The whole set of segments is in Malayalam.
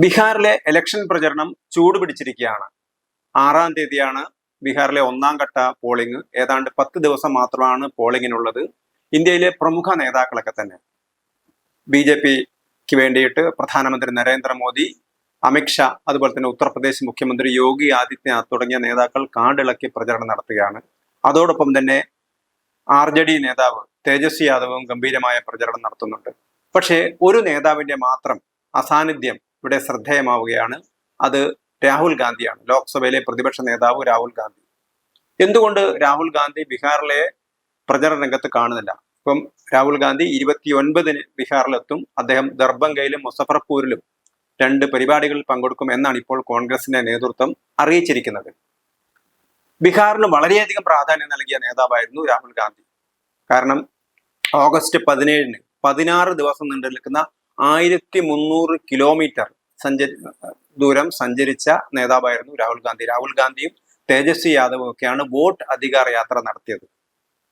ബീഹാറിലെ ഇലക്ഷൻ പ്രചരണം ചൂടുപിടിച്ചിരിക്കുകയാണ് ആറാം തീയതിയാണ് ബീഹാറിലെ ഒന്നാം ഘട്ട പോളിംഗ് ഏതാണ്ട് പത്ത് ദിവസം മാത്രമാണ് പോളിംഗിനുള്ളത് ഇന്ത്യയിലെ പ്രമുഖ നേതാക്കളൊക്കെ തന്നെ. ബി ജെ പിക്ക് വേണ്ടിയിട്ട് പ്രധാനമന്ത്രി നരേന്ദ്രമോദി അമിത്ഷാ അതുപോലെ തന്നെ ഉത്തർപ്രദേശ് മുഖ്യമന്ത്രി യോഗി ആദിത്യനാഥ് തുടങ്ങിയ നേതാക്കൾ കാടിളക്കി പ്രചരണം നടത്തുകയാണ്. അതോടൊപ്പം തന്നെ ആർ ജെ ഡി നേതാവ് തേജസ്വി യാദവും ഗംഭീരമായ പ്രചരണം നടത്തുന്നുണ്ട്. പക്ഷേ ഒരു നേതാവിന്റെ മാത്രം അസാന്നിധ്യം ഇവിടെ ശ്രദ്ധേയമാവുകയാണ്. അത് രാഹുൽ ഗാന്ധിയാണ്. ലോക്സഭയിലെ പ്രതിപക്ഷ നേതാവ് രാഹുൽ ഗാന്ധി. എന്തുകൊണ്ട് രാഹുൽ ഗാന്ധി ബീഹാറിലെ പ്രചരണ രംഗത്ത് കാണുന്നില്ല? ഇപ്പം രാഹുൽ ഗാന്ധി ഇരുപത്തിയൊൻപതിന് ബീഹാറിലെത്തും. അദ്ദേഹം ദർഭംഗയിലും മുസഫർപൂരിലും രണ്ട് പരിപാടികളിൽ പങ്കെടുക്കും എന്നാണ് ഇപ്പോൾ കോൺഗ്രസിന്റെ നേതൃത്വം അറിയിച്ചിരിക്കുന്നത്. ബീഹാറിന് വളരെയധികം പ്രാധാന്യം നൽകിയ നേതാവായിരുന്നു രാഹുൽ ഗാന്ധി. കാരണം ഓഗസ്റ്റ് പതിനേഴിന് പതിനാറ് ദിവസം നീണ്ടു നിൽക്കുന്ന ആയിരത്തി മുന്നൂറ് കിലോമീറ്റർ സഞ്ചരി ദൂരം സഞ്ചരിച്ച നേതാവായിരുന്നു രാഹുൽ ഗാന്ധി. രാഹുൽ ഗാന്ധിയും തേജസ്വി യാദവും ഒക്കെയാണ് വോട്ട് അധികാര യാത്ര നടത്തിയത്.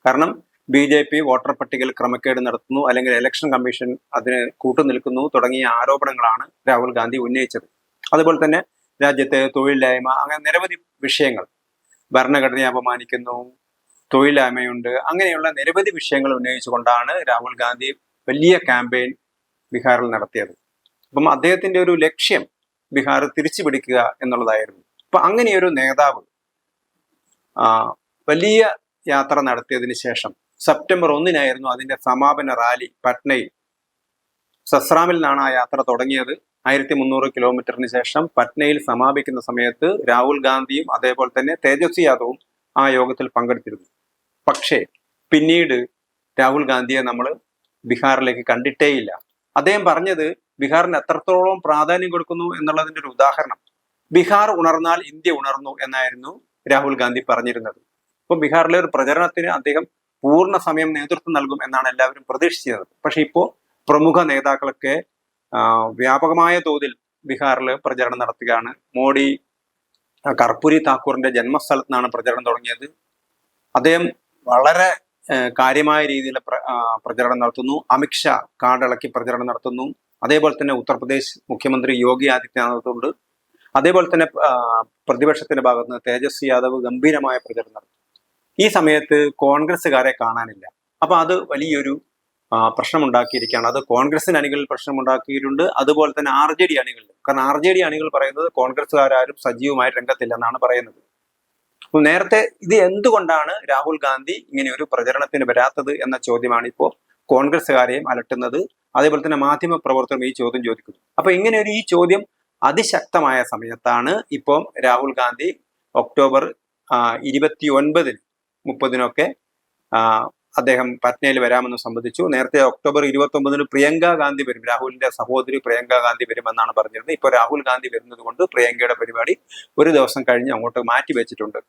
കാരണം ബി ജെ പി വോട്ടർ പട്ടികയിൽ ക്രമക്കേട് നടത്തുന്നു അല്ലെങ്കിൽ ഇലക്ഷൻ കമ്മീഷൻ അതിന് കൂട്ടുനിൽക്കുന്നു തുടങ്ങിയ ആരോപണങ്ങളാണ് രാഹുൽ ഗാന്ധി ഉന്നയിച്ചത്. അതുപോലെ തന്നെ രാജ്യത്തെ തൊഴിലില്ലായ്മ അങ്ങനെ നിരവധി വിഷയങ്ങൾ. ഭരണഘടനയെ അപമാനിക്കുന്നു തൊഴിലില്ലായ്മയുണ്ട് അങ്ങനെയുള്ള നിരവധി വിഷയങ്ങൾ ഉന്നയിച്ചുകൊണ്ടാണ് രാഹുൽ ഗാന്ധി വലിയ ക്യാമ്പയിൻ ബീഹാറിൽ നടത്തിയത്. അപ്പം അദ്ദേഹത്തിന്റെ ഒരു ലക്ഷ്യം ബീഹാർ തിരിച്ചു പിടിക്കുക എന്നുള്ളതായിരുന്നു. അപ്പൊ അങ്ങനെയൊരു നേതാവ് വലിയ യാത്ര നടത്തിയതിന് ശേഷം സെപ്റ്റംബർ ഒന്നിനായിരുന്നു അതിന്റെ സമാപന റാലി പട്നയിൽ. സസ്രാമിൽ നിന്നാണ് ആ യാത്ര തുടങ്ങിയത്. ആയിരത്തി മുന്നൂറ് കിലോമീറ്ററിന് ശേഷം പട്നയിൽ സമാപിക്കുന്ന സമയത്ത് രാഹുൽ ഗാന്ധിയും അതേപോലെ തന്നെ തേജസ്വി യാദവും ആ യോഗത്തിൽ പങ്കെടുത്തിരുന്നു. പക്ഷേ പിന്നീട് രാഹുൽ ഗാന്ധിയെ നമ്മൾ ബീഹാറിലേക്ക് കണ്ടിട്ടേയില്ല. അദ്ദേഹം പറഞ്ഞത് ബീഹാറിന് എത്രത്തോളം പ്രാധാന്യം കൊടുക്കുന്നു എന്നുള്ളതിന്റെ ഒരു ഉദാഹരണം. ബീഹാർ ഉണർന്നാൽ ഇന്ത്യ ഉണർന്നു എന്നായിരുന്നു രാഹുൽ ഗാന്ധി പറഞ്ഞിരുന്നത്. ഇപ്പൊ ബീഹാറിലെ ഒരു പ്രചരണത്തിന് അദ്ദേഹം പൂർണ സമയം നേതൃത്വം നൽകും എന്നാണ് എല്ലാവരും പ്രതീക്ഷിച്ചത് പക്ഷെ ഇപ്പോ പ്രമുഖ നേതാക്കളൊക്കെ വ്യാപകമായ തോതിൽ ബീഹാറിൽ പ്രചരണം നടത്തുകയാണ്. മോഡി കർപ്പൂരി താക്കൂറിന്റെ ജന്മസ്ഥലത്തു നിന്നാണ് പ്രചരണം തുടങ്ങിയത്. അദ്ദേഹം വളരെ കാര്യമായ രീതിയിൽ പ്രചരണം നടത്തുന്നു. അമിത്ഷാ കാടിളക്കി പ്രചരണം നടത്തുന്നു. അതേപോലെ തന്നെ ഉത്തർപ്രദേശ് മുഖ്യമന്ത്രി യോഗി ആദിത്യനാഥുണ്ട് അതേപോലെ തന്നെ പ്രതിപക്ഷത്തിന്റെ ഭാഗത്ത് നിന്ന് തേജസ്വി യാദവ് ഗംഭീരമായ പ്രചരണം നടത്തും ഈ സമയത്ത് കോൺഗ്രസ്സുകാരെ കാണാനില്ല. അപ്പൊ അത് വലിയൊരു പ്രശ്നമുണ്ടാക്കിയിരിക്കുകയാണ്. അത് കോൺഗ്രസിന് അണികളിൽ പ്രശ്നമുണ്ടാക്കിയിട്ടുണ്ട്. അതുപോലെ തന്നെ ആർ ജെ ഡി അണികളിൽ കാരണം ആർ ജെ ഡി അണികൾ പറയുന്നത് കോൺഗ്രസ്സുകാരും സജീവമായി രംഗത്തില്ലെന്നാണ് പറയുന്നത്. നേരത്തെ ഇത് എന്തുകൊണ്ടാണ് രാഹുൽ ഗാന്ധി ഇങ്ങനെ ഒരു പ്രചരണത്തിന് വരാത്തത് എന്ന ചോദ്യമാണ് ഇപ്പോൾ കോൺഗ്രസ്സുകാരെയും അലട്ടുന്നത്. അതേപോലെ തന്നെ മാധ്യമ പ്രവർത്തകരും ഈ ചോദ്യം ചോദിക്കുന്നു. അപ്പൊ ഇങ്ങനെ ഒരു ഈ ചോദ്യം അതിശക്തമായ സമയത്താണ് ഇപ്പം രാഹുൽ ഗാന്ധി ഒക്ടോബർ ഇരുപത്തി ഒൻപതിന് മുപ്പതിനൊക്കെ അദ്ദേഹം പറ്റ്നയിൽ വരാമെന്ന് സംബന്ധിച്ചു. നേരത്തെ ഒക്ടോബർ ഇരുപത്തി ഒമ്പതിന് പ്രിയങ്ക ഗാന്ധി വരും. രാഹുലിന്റെ സഹോദരി പ്രിയങ്ക ഗാന്ധി വരുമെന്നാണ് പറഞ്ഞിരുന്നത്. ഇപ്പോൾ രാഹുൽ ഗാന്ധി വരുന്നത് കൊണ്ട് പ്രിയങ്കയുടെ പരിപാടി ഒരു ദിവസം കഴിഞ്ഞ് അങ്ങോട്ട് മാറ്റി വെച്ചിട്ടുണ്ട്.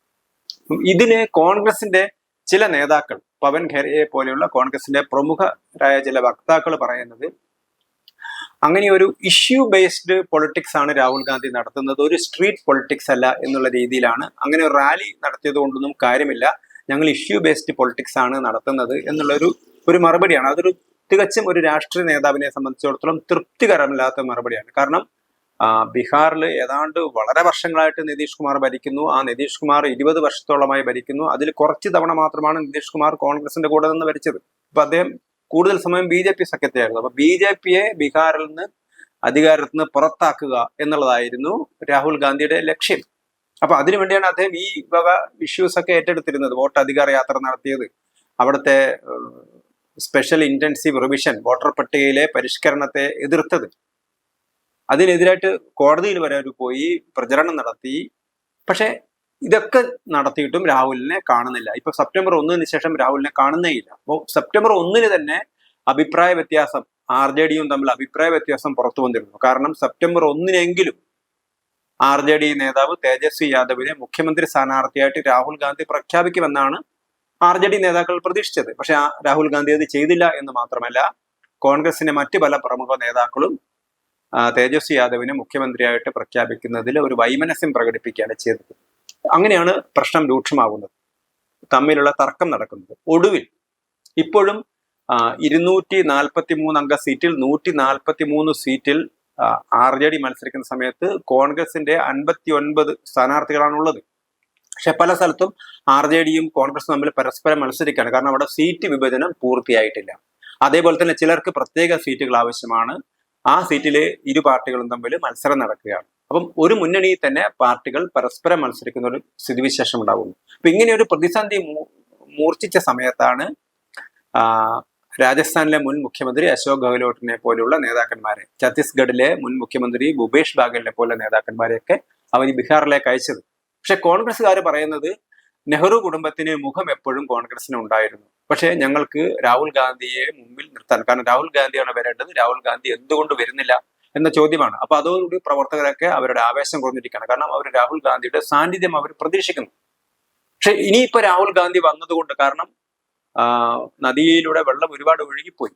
ഇതിന് കോൺഗ്രസിന്റെ ചില നേതാക്കൾ പവൻ ഖേരയെ പോലെയുള്ള കോൺഗ്രസിന്റെ പ്രമുഖരായ ചില വക്താക്കൾ പറയുന്നത് അങ്ങനെ ഒരു ഇഷ്യൂ ബേസ്ഡ് പൊളിറ്റിക്സ് ആണ് രാഹുൽ ഗാന്ധി നടത്തുന്നത്. ഒരു സ്ട്രീറ്റ് പൊളിറ്റിക്സ് അല്ല എന്നുള്ള രീതിയിലാണ്. അങ്ങനെ റാലി നടത്തിയത് കൊണ്ടൊന്നും കാര്യമില്ല. ഞങ്ങൾ ഇഷ്യൂ ബേസ്ഡ് പൊളിറ്റിക്സ് ആണ് നടത്തുന്നത് എന്നുള്ളൊരു ഒരു മറുപടിയാണ്. അതൊരു തികച്ചും ഒരു രാഷ്ട്രീയ നേതാവിനെ സംബന്ധിച്ചിടത്തോളം തൃപ്തികരമില്ലാത്ത മറുപടിയാണ്. കാരണം ബീഹാറിൽ ഏതാണ്ട് വളരെ വർഷങ്ങളായിട്ട് നിതീഷ് കുമാർ ഭരിക്കുന്നു. ആ നിതീഷ് കുമാർ ഇരുപത് വർഷത്തോളമായി ഭരിക്കുന്നു. അതിൽ കുറച്ച് തവണ മാത്രമാണ് നിതീഷ് കുമാർ കോൺഗ്രസിന്റെ കൂടെ നിന്ന് ഭരിച്ചത്. അപ്പൊ അദ്ദേഹം കൂടുതൽ സമയം ബി ജെ പി സഖ്യത്തെയായിരുന്നു അപ്പൊ ബി ജെ പിയെ ബീഹാറിൽ നിന്ന് അധികാരത്തിൽ നിന്ന് പുറത്താക്കുക എന്നുള്ളതായിരുന്നു രാഹുൽ ഗാന്ധിയുടെ ലക്ഷ്യം. അപ്പൊ അതിനുവേണ്ടിയാണ് അദ്ദേഹം ഈ വക ഇഷ്യൂസ് ഒക്കെ ഏറ്റെടുത്തിരുന്നത്. വോട്ട് അധികാര യാത്ര നടത്തിയത്. അവിടുത്തെ സ്പെഷ്യൽ ഇന്റൻസീവ് റിവിഷൻ വോട്ടർ പട്ടികയിലെ പരിഷ്കരണത്തെ എതിർത്തത്. അതിനെതിരായിട്ട് കോടതിയിൽ വരെ അവർ പോയി പ്രചരണം നടത്തി. പക്ഷെ ഇതൊക്കെ നടത്തിയിട്ടും രാഹുലിനെ കാണുന്നില്ല. ഇപ്പൊ സെപ്റ്റംബർ ഒന്നിന് ശേഷം രാഹുലിനെ കാണുന്നേ ഇല്ല. അപ്പോൾ സെപ്റ്റംബർ ഒന്നിന് തന്നെ അഭിപ്രായ വ്യത്യാസം ആർ ജെ ഡിയും തമ്മിൽ അഭിപ്രായ വ്യത്യാസം പുറത്തു വന്നിരുന്നു. കാരണം സെപ്റ്റംബർ ഒന്നിനെങ്കിലും ആർ ജെ ഡി നേതാവ് തേജസ്വി യാദവിനെ മുഖ്യമന്ത്രി സ്ഥാനാർത്ഥിയായിട്ട് രാഹുൽ ഗാന്ധി പ്രഖ്യാപിക്കുമെന്നാണ് ആർ ജെ ഡി നേതാക്കൾ പ്രതീക്ഷിച്ചത്. പക്ഷെ രാഹുൽ ഗാന്ധി അത് ചെയ്തില്ല എന്ന് മാത്രമല്ല കോൺഗ്രസിന്റെ മറ്റ് പല പ്രമുഖ നേതാക്കളും തേജസ്വി യാദവിനെ മുഖ്യമന്ത്രിയായിട്ട് പ്രഖ്യാപിക്കുന്നതിൽ ഒരു വൈമനസ്യം പ്രകടിപ്പിക്കുകയാണ് ചെയ്തത്. അങ്ങനെയാണ് പ്രശ്നം രൂക്ഷമാകുന്നത്. തമ്മിലുള്ള തർക്കം നടക്കുന്നത്. ഒടുവിൽ ഇപ്പോഴും ഇരുന്നൂറ്റി നാൽപ്പത്തി മൂന്ന് അംഗ സീറ്റിൽ നൂറ്റി നാൽപ്പത്തി മൂന്ന് സീറ്റിൽ ആർ ജെ ഡി മത്സരിക്കുന്ന സമയത്ത് കോൺഗ്രസിന്റെ അൻപത്തി ഒൻപത് സ്ഥാനാർത്ഥികളാണുള്ളത്. പക്ഷെ പല സ്ഥലത്തും ആർ ജെ ഡിയും കോൺഗ്രസും തമ്മിൽ പരസ്പരം മത്സരിക്കുകയാണ് കാരണം അവിടെ സീറ്റ് വിഭജനം പൂർത്തിയായിട്ടില്ല. അതേപോലെ തന്നെ ചിലർക്ക് പ്രത്യേക സീറ്റുകൾ ആവശ്യമാണ്. ആ സീറ്റിലെ ഇരു പാർട്ടികളും തമ്മിൽ മത്സരം നടക്കുകയാണ്. അപ്പം ഒരു മുന്നണിയിൽ തന്നെ പാർട്ടികൾ പരസ്പരം മത്സരിക്കുന്ന ഒരു സ്ഥിതിവിശേഷം ഉണ്ടാകുന്നു. അപ്പൊ ഇങ്ങനെ ഒരു പ്രതിസന്ധി മൂർച്ഛിച്ച സമയത്താണ് രാജസ്ഥാനിലെ മുൻ മുഖ്യമന്ത്രി അശോക് ഗെഹ്ലോട്ടിനെ പോലെയുള്ള നേതാക്കന്മാരെ ഛത്തീസ്ഗഡിലെ മുൻ മുഖ്യമന്ത്രി ഭൂപേഷ് ബാഗലിനെ പോലെ നേതാക്കന്മാരെയൊക്കെ അവർ ബീഹാറിലേക്ക് അയച്ചത്. പക്ഷെ കോൺഗ്രസ്സുകാർ പറയുന്നത് നെഹ്റു കുടുംബത്തിന് മുഖം എപ്പോഴും കോൺഗ്രസിന് ഉണ്ടായിരുന്നു. പക്ഷേ ഞങ്ങൾക്ക് രാഹുൽ ഗാന്ധിയെ മുമ്പിൽ നിർത്താൻ കാരണം രാഹുൽ ഗാന്ധിയാണ് വരേണ്ടത് രാഹുൽ ഗാന്ധി എന്തുകൊണ്ട് വരുന്നില്ല എന്ന ചോദ്യമാണ്. അപ്പൊ അതോടുകൂടി പ്രവർത്തകരൊക്കെ അവരുടെ ആവേശം കുറഞ്ഞിരിക്കുകയാണ്. കാരണം അവർ രാഹുൽ ഗാന്ധിയുടെ സാന്നിധ്യം അവർ പ്രതീക്ഷിക്കുന്നു. പക്ഷെ ഇനിയിപ്പോ രാഹുൽ ഗാന്ധി വന്നതുകൊണ്ട് കാരണം നദിയിലൂടെ വെള്ളം ഒരുപാട് ഒഴുകിപ്പോയി.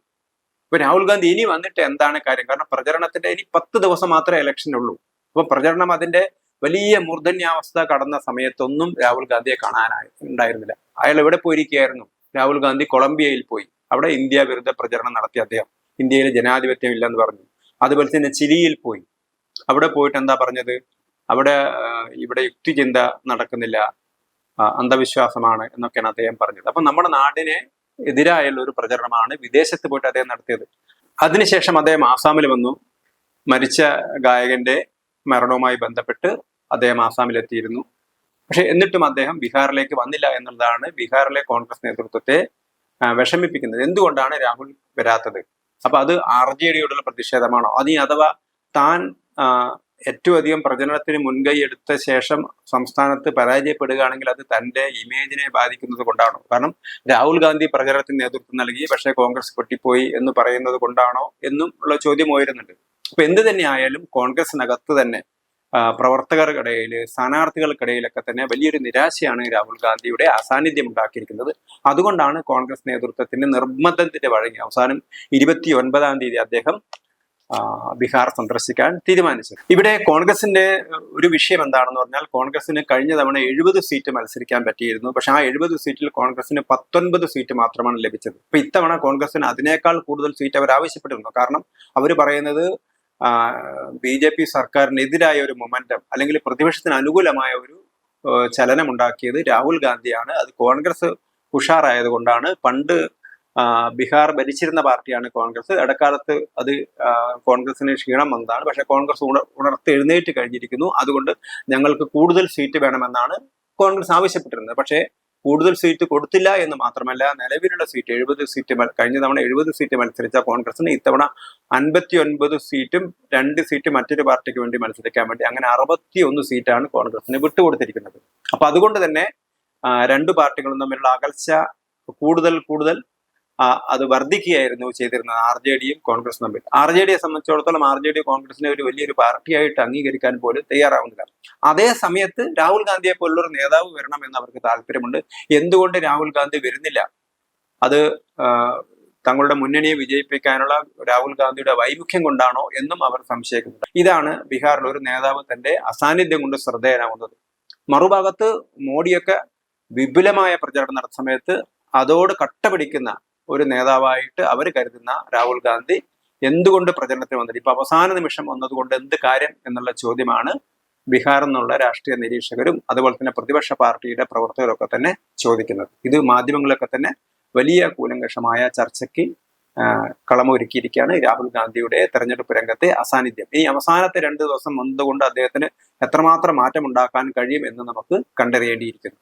ഇപ്പൊ രാഹുൽ ഗാന്ധി ഇനി വന്നിട്ട് എന്താണ് കാര്യം? കാരണം പ്രചരണത്തിന്റെ ഇനി പത്ത് ദിവസം മാത്രമേ ഇലക്ഷൻ ഉള്ളൂ. അപ്പൊ പ്രചരണം അതിന്റെ വലിയ മൂർധന്യാവസ്ഥ കടന്ന സമയത്തൊന്നും രാഹുൽ ഗാന്ധിയെ കാണാനായി ഉണ്ടായിരുന്നില്ല. അയാൾ എവിടെ പോയിരിക്കുകയായിരുന്നു? രാഹുൽ ഗാന്ധി കൊളംബിയയിൽ പോയി. അവിടെ ഇന്ത്യ വിരുദ്ധ പ്രചരണം നടത്തി അദ്ദേഹം. ഇന്ത്യയിൽ ജനാധിപത്യം ഇല്ലെന്ന് പറഞ്ഞു. അതുപോലെ തന്നെ ചിലിയിൽ പോയി. അവിടെ പോയിട്ട് എന്താ പറഞ്ഞത്? അവിടെ ഇവിടെ യുക്തിചിന്ത നടക്കുന്നില്ല. അന്ധവിശ്വാസമാണ് എന്നൊക്കെയാണ് അദ്ദേഹം പറഞ്ഞത്. അപ്പൊ നമ്മുടെ നാടിനെ എതിരായുള്ള ഒരു പ്രചരണമാണ് വിദേശത്ത് പോയിട്ട് അദ്ദേഹം നടത്തിയത്. അതിനുശേഷം അദ്ദേഹം ആസാമിൽ വന്നു. മരിച്ച ഗായകന്റെ മരണവുമായി ബന്ധപ്പെട്ട് അദ്ദേഹം ആസാമിലെത്തിയിരുന്നു. പക്ഷെ എന്നിട്ടും അദ്ദേഹം ബീഹാറിലേക്ക് വന്നില്ല എന്നുള്ളതാണ് ബീഹാറിലെ കോൺഗ്രസ് നേതൃത്വത്തെ വിഷമിപ്പിക്കുന്നത്. എന്തുകൊണ്ടാണ് രാഹുൽ വരാത്തത്? അപ്പൊ അത് ആർ ജെ ഡിയോടുള്ള പ്രതിഷേധമാണോ? അതി അഥവാ താൻ ഏറ്റവും അധികം പ്രചരണത്തിന് മുൻകൈ എടുത്ത ശേഷം സംസ്ഥാനത്ത് പരാജയപ്പെടുകയാണെങ്കിൽ അത് തന്റെ ഇമേജിനെ ബാധിക്കുന്നത് കൊണ്ടാണോ? കാരണം രാഹുൽ ഗാന്ധി പ്രചരണത്തിന് നേതൃത്വം നൽകി പക്ഷേ കോൺഗ്രസ് പൊട്ടിപ്പോയി എന്ന് പറയുന്നത് കൊണ്ടാണോ എന്നും ഉള്ള ചോദ്യം ഉയരുന്നുണ്ട്. അപ്പൊ എന്ത് തന്നെ ആയാലും കോൺഗ്രസിനകത്ത് തന്നെ പ്രവർത്തകർക്കിടയിൽ സ്ഥാനാർത്ഥികൾക്കിടയിലൊക്കെ തന്നെ വലിയൊരു നിരാശയാണ് രാഹുൽ ഗാന്ധിയുടെ അസാന്നിധ്യം ഉണ്ടാക്കിയിരിക്കുന്നത് അതുകൊണ്ടാണ് കോൺഗ്രസ് നേതൃത്വത്തിന്റെ നിർബന്ധത്തിന്റെ വഴങ്ങി അവസാനം ഇരുപത്തി ഒൻപതാം തീയതി അദ്ദേഹം ബീഹാർ സന്ദർശിക്കാൻ തീരുമാനിച്ചത് ഇവിടെ കോൺഗ്രസിന്റെ ഒരു വിഷയം എന്താണെന്ന് പറഞ്ഞാൽ കോൺഗ്രസിന് കഴിഞ്ഞ തവണ എഴുപത് സീറ്റ് മത്സരിക്കാൻ പറ്റിയിരുന്നു. പക്ഷെ ആ എഴുപത് സീറ്റിൽ കോൺഗ്രസിന് പത്തൊൻപത് സീറ്റ് മാത്രമാണ് ലഭിച്ചത്. ഇപ്പൊ ഇത്തവണ കോൺഗ്രസിന് അതിനേക്കാൾ കൂടുതൽ സീറ്റ് അവർ ആവശ്യപ്പെട്ടിരുന്നു. കാരണം അവർ പറയുന്നത് ബി ജെ പി സർക്കാരിനെതിരായ ഒരു മൊമെന്റം അല്ലെങ്കിൽ പ്രതിപക്ഷത്തിന് അനുകൂലമായ ഒരു ചലനം ഉണ്ടാക്കിയത് രാഹുൽ ഗാന്ധിയാണ്. അത് കോൺഗ്രസ് ഉഷാറായത് കൊണ്ടാണ് പണ്ട് ബീഹാർ ഭരിച്ചിരുന്ന പാർട്ടിയാണ് കോൺഗ്രസ്. ഇടക്കാലത്ത് അത് കോൺഗ്രസിന് ക്ഷീണം വന്നതാണ്. പക്ഷെ കോൺഗ്രസ് ഉണ ഉണർത്ത് എഴുന്നേറ്റ് കഴിഞ്ഞിരിക്കുന്നു. അതുകൊണ്ട് ഞങ്ങൾക്ക് കൂടുതൽ സീറ്റ് വേണമെന്നാണ് കോൺഗ്രസ് ആവശ്യപ്പെട്ടിരുന്നത്. പക്ഷേ കൂടുതൽ സീറ്റ് കൊടുത്തില്ല എന്ന് മാത്രമല്ല നിലവിലുള്ള സീറ്റ് എഴുപത് സീറ്റ് കഴിഞ്ഞ തവണ എഴുപത് സീറ്റ് മത്സരിച്ച കോൺഗ്രസിന് ഇത്തവണ അൻപത്തി ഒൻപത് സീറ്റും രണ്ട് സീറ്റ് മറ്റൊരു പാർട്ടിക്ക് വേണ്ടി മത്സരിക്കാൻ വേണ്ടി അങ്ങനെ അറുപത്തി ഒന്ന് സീറ്റാണ് കോൺഗ്രസിന് വിട്ടുകൊടുത്തിരിക്കുന്നത്. അപ്പൊ അതുകൊണ്ട് തന്നെ രണ്ട് പാർട്ടികളും തമ്മിലുള്ള അകൽച്ച കൂടുതൽ കൂടുതൽ അത് വർദ്ധിക്കുകയായിരുന്നു ചെയ്തിരുന്നത് ആർ ജെ ഡിയും കോൺഗ്രസും തമ്മിൽ. ആർ ജെ ഡിയെ സംബന്ധിച്ചിടത്തോളം ആർ ജെ ഡി കോൺഗ്രസിനെ ഒരു വലിയൊരു പാർട്ടിയായിട്ട് അംഗീകരിക്കാൻ പോലും തയ്യാറാവുന്നില്ല. അതേ സമയത്ത് രാഹുൽ ഗാന്ധിയെ പോലുള്ളൊരു നേതാവ് വരണം എന്ന് അവർക്ക് താല്പര്യമുണ്ട്. എന്തുകൊണ്ട് രാഹുൽ ഗാന്ധി വരുന്നില്ല? അത് തങ്ങളുടെ മുന്നണിയെ വിജയിപ്പിക്കാനുള്ള രാഹുൽ ഗാന്ധിയുടെ വൈമുഖ്യം കൊണ്ടാണോ എന്നും അവർ സംശയിക്കുന്നുണ്ട്. ഇതാണ് ബീഹാറിൽ ഒരു നേതാവ് തന്റെ അസാന്നിധ്യം കൊണ്ട് ശ്രദ്ധേയനാവുന്നത്. മറുഭാഗത്ത് മോഡിയൊക്കെ വിപുലമായ പ്രചാരണം നടത്തുന്ന സമയത്ത് അതോട് കട്ട പിടിക്കുന്ന ഒരു നേതാവായിട്ട് അവർ കരുതുന്ന രാഹുൽ ഗാന്ധി എന്തുകൊണ്ട് പ്രചരണത്തിന് വന്നത് ഇപ്പൊ അവസാന നിമിഷം വന്നതുകൊണ്ട് എന്ത് കാര്യം എന്നുള്ള ചോദ്യമാണ് ബീഹാറിൽ നിന്നുള്ള രാഷ്ട്രീയ നിരീക്ഷകരും അതുപോലെ തന്നെ പ്രതിപക്ഷ പാർട്ടിയുടെ പ്രവർത്തകരൊക്കെ തന്നെ ചോദിക്കുന്നത്. ഇത് മാധ്യമങ്ങളൊക്കെ തന്നെ വലിയ കൂലങ്കഷമായ ചർച്ചയ്ക്ക് കളമൊരുക്കിയിരിക്കുകയാണ് രാഹുൽ ഗാന്ധിയുടെ തെരഞ്ഞെടുപ്പ് രംഗത്തെ അസാന്നിധ്യം. ഈ അവസാനത്തെ രണ്ട് ദിവസം വന്നതുകൊണ്ട് അദ്ദേഹത്തിന് എത്രമാത്രം മാറ്റം ഉണ്ടാക്കാൻ കഴിയും എന്ന് നമുക്ക് കണ്ടറിയേണ്ടിയിരിക്കുന്നു.